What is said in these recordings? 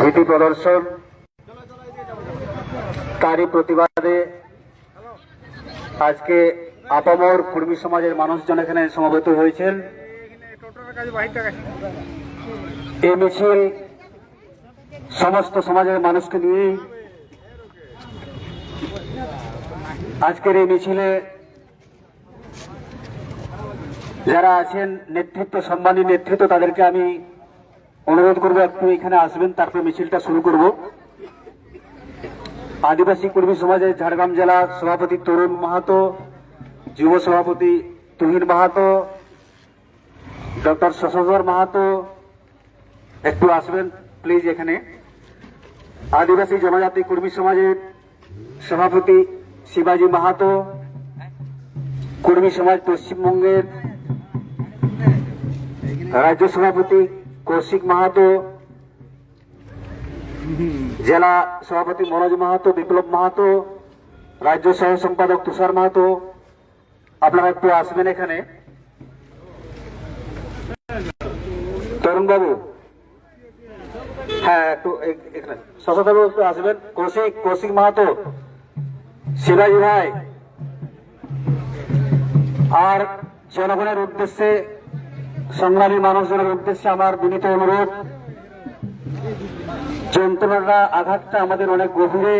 ভীতি প্রদর্শন। তারই প্রতিবাদে আজকে আপামর কুর্মী সমাজের মানুষজন এখানে সমবেত হয়েছেন। এই মিছিল সমস্ত সমাজের মানুষকে নিয়ে আজকের এই মিছিলে যারা আছেন, নেতৃত্ব, সম্মানী নেতৃত্ব, তাদেরকে আমি অনুরোধ করব একটু এখানে আসবেন, তারপর মিছিলটা শুরু করব। আদিবাসী কর্মী সমাজের ঝাড়গ্রাম জেলা সভাপতি তরুণ মাহাতো, যুব সভাপতি তুহিন মাহাতো, ডক্টর শশধর মাহাতো, একটু আসবেন, প্লিজ এখানে। আদিবাসী জনজাতি কর্মী সমাজের সভাপতি শিবাজি মাহাতো, কর্মী সমাজ পশ্চিমবঙ্গের রাজ্য সভাপতি কৌশিক মাহাতো। জেলা সভাপতি মনোজ মাহাতো, বিপ্লব মাহাতো, রাজ্য সহ সম্পাদক তুষার মাহাতো। আপনারা একটু আসবেন এখানে। তরুণ বাবু হ্যাঁ একটু এ- একটু আসবেন। কৌশিক কৌশিক মাহাতো। শিবাজি ভাই। আর জনগণের উদ্দেশ্যে সংগ্রামী মানুষজনের উদ্দেশ্যে আমার বিনীত অনুরোধ, যন্ত্রণাটা, আঘাতটা আমাদের অনেক গভীরে।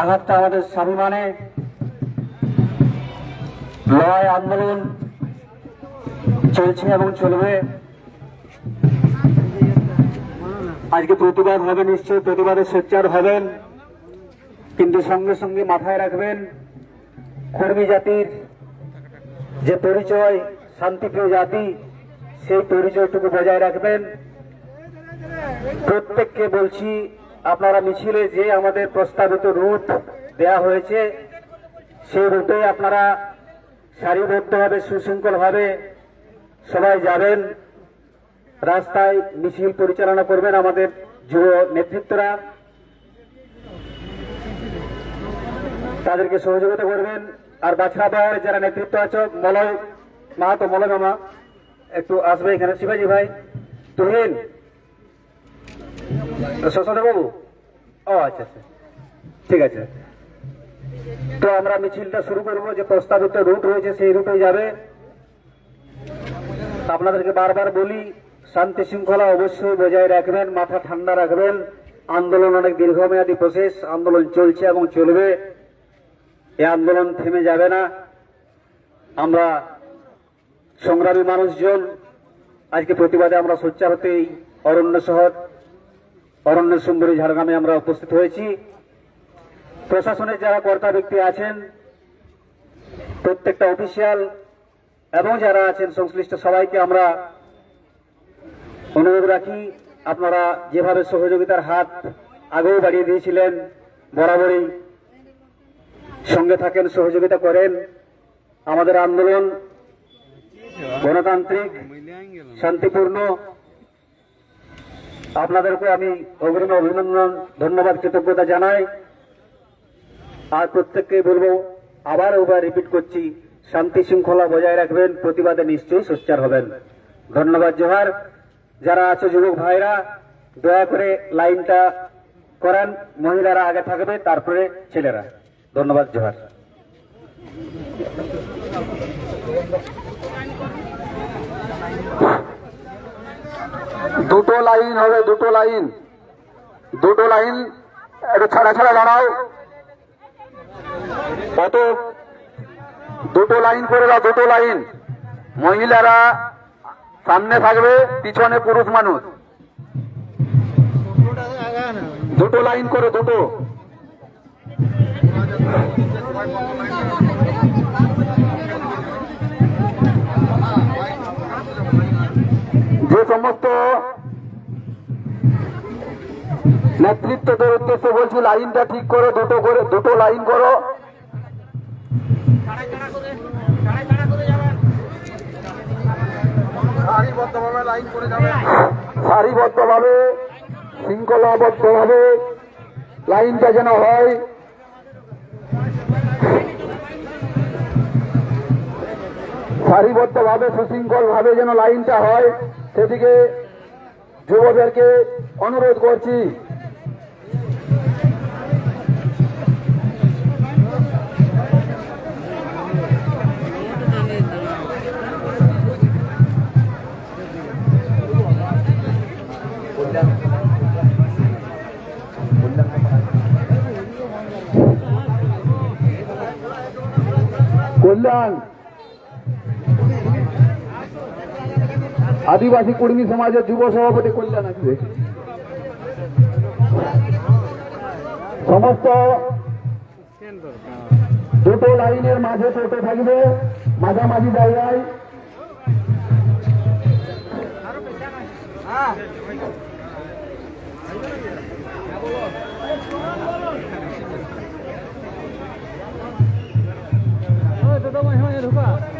আঘাতটা আমাদের স্বাভিমানে। লড়াই, আন্দোলন চলছে এবং চলবে। আজকে প্রতিবাদ হবে নিশ্চয়ই, প্রতিবাদে সোচ্চার হবেন। কিন্তু সঙ্গে সঙ্গে মাথায় রাখবেন, কর্মী জাতির যে পরিচয় শান্তিপ্রিয় জাতি, সেই পরিচয়টুকু বজায় রাখবেন। প্রত্যেককে বলছি, আপনারা মিছিলে যে আমাদের প্রস্তাবিত রুট দেয়া হয়েছে, সেই রুটে আপনারা সারিবদ্ধভাবে, সুশৃঙ্খলভাবে সবাই যাবেন। রাস্তায় মিছিল পরিচালনা করবেন আমাদের যুব নেতৃত্বরা। তাদেরকে সহযোগিতা করবেন। আর বাছড়া পাহাড়ের যারা নেতৃত্ব আছে, মলয় মাহাতো মলয় মামা, একটু আসবে এখানে, শিবাজি ভাই। তুহিন। বাবু? ও আচ্ছা আচ্ছা। ঠিক আছে। তো আমরা মিছিলটা শুরু করব, যে প্রস্তাবিত রুট রয়েছে, সেই রুটে যাবে। আপনাদেরকে বারবার বলি, শান্তি শৃঙ্খলা অবশ্যই বজায় রাখবেন, মাথা ঠান্ডা রাখবেন। আন্দোলন অনেক দীর্ঘমেয়াদী প্রসেস আন্দোলন চলছে এবং চলবে। এই আন্দোলন থেমে যাবে না। আমরা সংগ্রামী মানুষজন, আজকে প্রতিবাদে আমরা সোচ্চার হতে এই অরণ্য শহর, অরণ্য সুন্দরী ঝাড়গ্রামে আমরা উপস্থিত হয়েছি। প্রশাসনের যারা কর্তা ব্যক্তি আছেন, প্রত্যেকটা অফিসিয়াল এবং যারা আছেন সংশ্লিষ্ট সবাইকে আমরা অনুরোধ রাখি, আপনারা যেভাবে সহযোগিতার হাত আগেও বাড়িয়ে দিয়েছিলেন, বরাবরই সঙ্গে থাকেন, সহযোগিতা করেন। আমাদের আন্দোলন গণতান্ত্রিক, শান্তিপূর্ণ। আপনাদেরকে আমি অগ্রিম অভিনন্দন, ধন্যবাদ, কৃতজ্ঞতা জানাই। আর প্রত্যেককে বলব, আবার ওবার রিপিট করছি, শান্তি শৃঙ্খলা বজায় রাখবেন, প্রতিবাদে নিশ্চয়ই সোচ্চার হবেন। ধন্যবাদ, জোহার। যারা আছে, যুবক ভাইরা, দয়া করে লাইনটা করান। মহিলারা আগে থাকবে, তারপরে ছেলেরা। ধন্যবাদ, জোহার। দুটো লাইন হবে, দুটো লাইন। দুটো লাইন, একটু ছাড়া ছাড়া দাঁড়াও। কত? দুটো লাইন করে দাও, দুটো লাইন। মহিলারা সামনে থাকবে, পিছনে পুরুষ মানুষ। দুটো লাইন করে, দুটো। যে সমস্ত নেতৃত্বদের উদ্দেশ্যে বলছি লাইনটা ঠিক করো দুটো করে দুটো লাইন করো। সারিবদ্ধভাবে শৃঙ্খলাবদ্ধভাবে লাইনটা যেন হয়। সারিবদ্ধভাবে সুশৃঙ্খল ভাবে যেন লাইনটা হয় সেদিকে যুবদেরকে অনুরোধ করছি। কল্যাণ। আদিবাসী কর্মী সমাজের যুব সভাপতি কল্যাণ আসবে সমস্ত দুটো লাইনের মাঝে টোটো থাকবে, মাঝামাঝি জায়গায়। Hello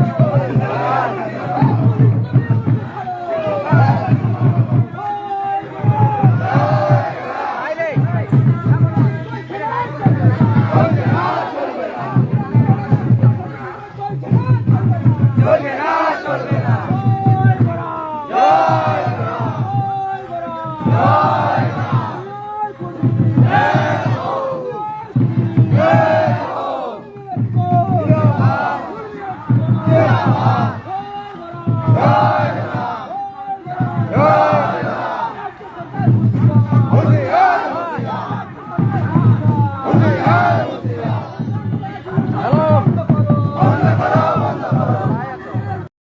Yeah.